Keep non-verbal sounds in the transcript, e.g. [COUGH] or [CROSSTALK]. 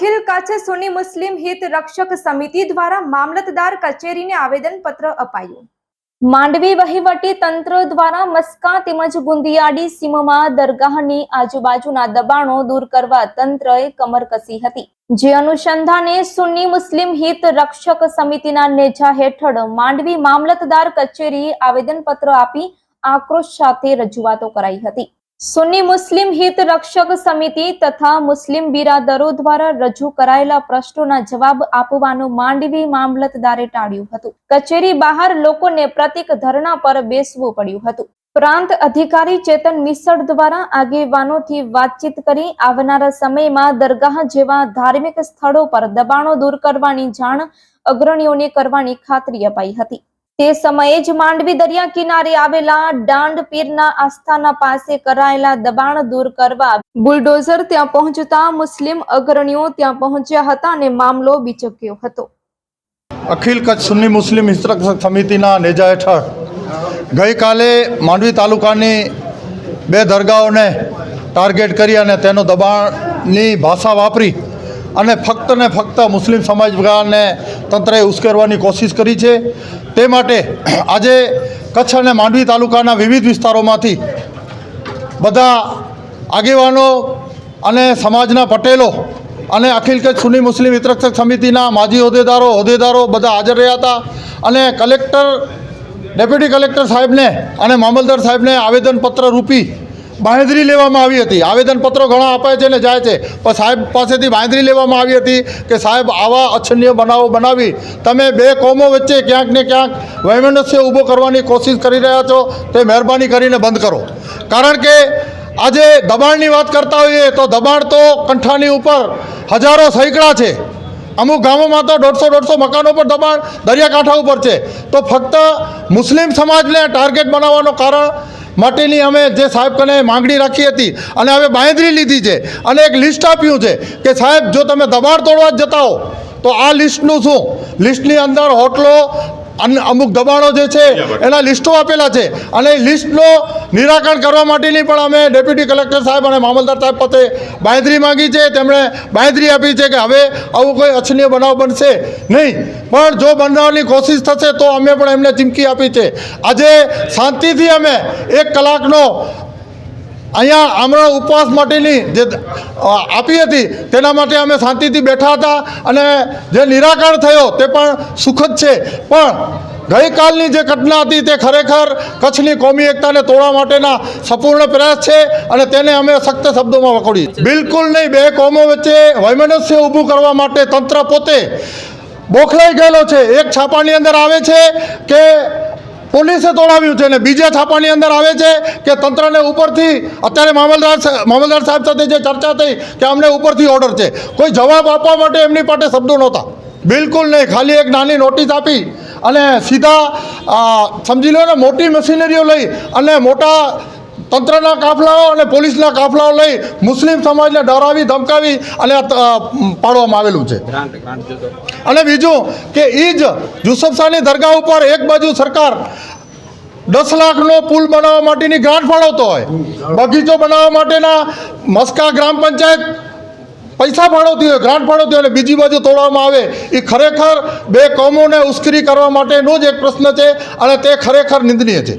અખિલ કચ્છ સુની મુસ્લિમ હિત રક્ષક સમિતિ દ્વારા મામલતદાર કચેરીને આવેદનપત્ર અપાયું. માંડવી વહીવટી તંત્ર દ્વારા મસ્કા તેમજ ગુંદિયાડી સીમમાં દરગાહની આજુબાજુના દબાણો દૂર કરવા તંત્રએ કમર કસી હતી. જે અનુસંધાને સુન્ની મુસ્લિમ હિત રક્ષક સમિતિના નેજા હેઠળ માંડવી મામલતદાર કચેરીએ આવેદનપત્ર આપી આક્રોશ સાથે રજૂઆતો કરાઈ હતી. સુન્ની મુસ્લિમ હિત રક્ષક સમિતિ તથા મુસ્લિમ બિરાદરો દ્વારા રજૂ કરાયેલા પ્રશ્નોના જવાબ આપવાનું માંડવી મામલતદારે ટાળ્યું હતું. કચેરી બહાર લોકોને પ્રતિક ધરણા પર બેસવું પડ્યું હતું. પ્રાંત અધિકારી ચેતન મિસળ દ્વારા આગેવાનોથી વાતચીત કરી આવનારા સમયમાં દરગાહ જેવા ધાર્મિક સ્થળો પર દબાણો દૂર કરવાની જાણ અગ્રણીઓને કરવાની ખાતરી અપાઈ હતી. તે સમયે જ માંડવી દરિયા કિનારે આવેલા દાંડ પીરના આસ્થાના પાસે કરાયેલા દબાણ દૂર કરવા બુલડોઝર ત્યાં પહોંચતા મુસ્લિમ અગ્રણીઓ ત્યાં પહોંચ્યા હતા અને મામલો બીચક્યો હતો. અખિલ કચ્છ સુન્ની મુસ્લિમ હિસ્તરક્ષક સમિતિના નેજા હેઠળ ગઈકાલે માંડવી તાલુકાની બે દરગાહોને ટાર્ગેટ કરી અને તેનો દબાણની ભાષા વાપરી અને ફક્ત ને ફક્ત મુસ્લિમ સમાજને તંત્રએ ઉશ્કેરવાની કોશિશ કરી છે. તે માટે [CLEARS THROAT] આજે કચ્છ અને માંડવી તાલુકાના વિવિધ વિસ્તારોમાંથી બધા આગેવાનો અને સમાજના પટેલો અને અખિલ કચ્છ સુની મુસ્લિમ વિતરક્ષક સમિતિના માજી હોદ્દેદારો હોદ્દેદારો બધા હાજર રહ્યા હતા અને કલેક્ટર, ડેપ્યુટી કલેક્ટર સાહેબને અને મામલદાર સાહેબને આવેદનપત્ર રૂપી બાંહેધરી લેવામાં આવી હતી. આવેદનપત્રો ઘણા અપાય છે ને જાય છે. પણ સાહેબ પાસેથી બાંહેધરી લેવામાં આવી હતી કે સાહેબ આવા અછન્ય બનાવો બનાવી તમે બે કોમો વચ્ચે ક્યાંક ને ક્યાંક વૈમનસ્ય ઊભો કરવાની કોશિશ કરી રહ્યા છો, તે મહેરબાની કરીને બંધ કરો. કારણ કે આજે દબાણની વાત કરતા હોઈએ તો દબાણ તો કંઠાની ઉપર હજારો સૈકડા છે. અમુક ગામોમાં તો દોઢસો દોઢસો મકાનો પર દબાણ, દરિયાકાંઠા ઉપર છે. તો ફક્ત મુસ્લિમ સમાજને ટાર્ગેટ બનાવવાનો કારણ માટેની અમે જે સાહેબ કને માંગણી રાખી હતી અને હવે બાંહેધરી લીધી છે અને એક લિસ્ટ આપ્યું છે કે સાહેબ, જો તમે દબાણ તોડવા જતા હો, તો આ લિસ્ટનું શું? લિસ્ટની અંદર હોટલો અન- અમુક દબાણો જે છે એના લિસ્ટો આપેલા છે. અને એ લિસ્ટનો નિરાકરણ કરવા માટેની પણ અમે ડેપ્યુટી કલેક્ટર સાહેબ અને મામલદાર સાહેબ પાસે બાંયધરી માંગી છે. તેમણે બાંયધરી આપી છે કે હવે આવું કોઈ અછનીય બનાવ બનશે નહીં. પણ જો બનાવવાની કોશિશ થશે તો અમે પણ એમને ચીમકી આપી છે. આજે શાંતિથી અમે એક કલાકનો અહીંયા હમણાં ઉપવાસ માટેની જે આપી હતી, તેના માટે અમે શાંતિથી બેઠા હતા અને જે નિરાકરણ થયો તે પણ સુખદ છે. પણ ગઈકાલની જે ઘટના હતી તે ખરેખર કચ્છની કોમી એકતાને તોડવા માટેના સંપૂર્ણ પ્રયાસ છે અને તેને અમે સખ્ત શબ્દોમાં વખોડી. બિલકુલ નહીં, બે કોમો વચ્ચે વૈમનસ્ય ઊભું કરવા માટે તંત્ર પોતે બોખલાઈ ગયેલો છે. એક છાપાની અંદર આવે છે કે પોલીસે તોડાવ્યું છે ને બીજા છાપાની અંદર આવે છે કે તંત્રને ઉપરથી અત્યારે મામલદાર મામલદાર સાહેબ સાથે જે ચર્ચા થઈ કે અમને ઉપરથી ઓર્ડર છે. કોઈ જવાબ આપવા માટે એમની પાસે શબ્દો નહોતા. બિલકુલ નહીં. ખાલી એક નાની નોટિસ આપી અને સીધા સમજી લો ને, મોટી મશીનરીઓ લઈ અને મોટા તંત્રના કાફલાઓ અને પોલીસના કાફલાઓ લઈ મુસ્લિમ સમાજને ડરાવી ધમકાવી અને પાડવામાં આવેલું છે. અને બીજું કે એ જ યુસુફશાહની દરગાહ ઉપર એક બાજુ સરકાર દસ લાખનો પુલ બનાવવા માટેની ગ્રાન્ટ ફાળવતો હોય બગીચો બનાવવા માટેના મસ્કા ગ્રામ પંચાયત પૈસા ફાળવતી હોય ગ્રાન્ટ ફાળવતી હોય અને બીજી બાજુ તોડવામાં આવે એ ખરેખર બે કોમોને ઉશ્કેરી કરવા માટેનો જ એક પ્રશ્ન છે અને તે ખરેખર નિંદનીય છે.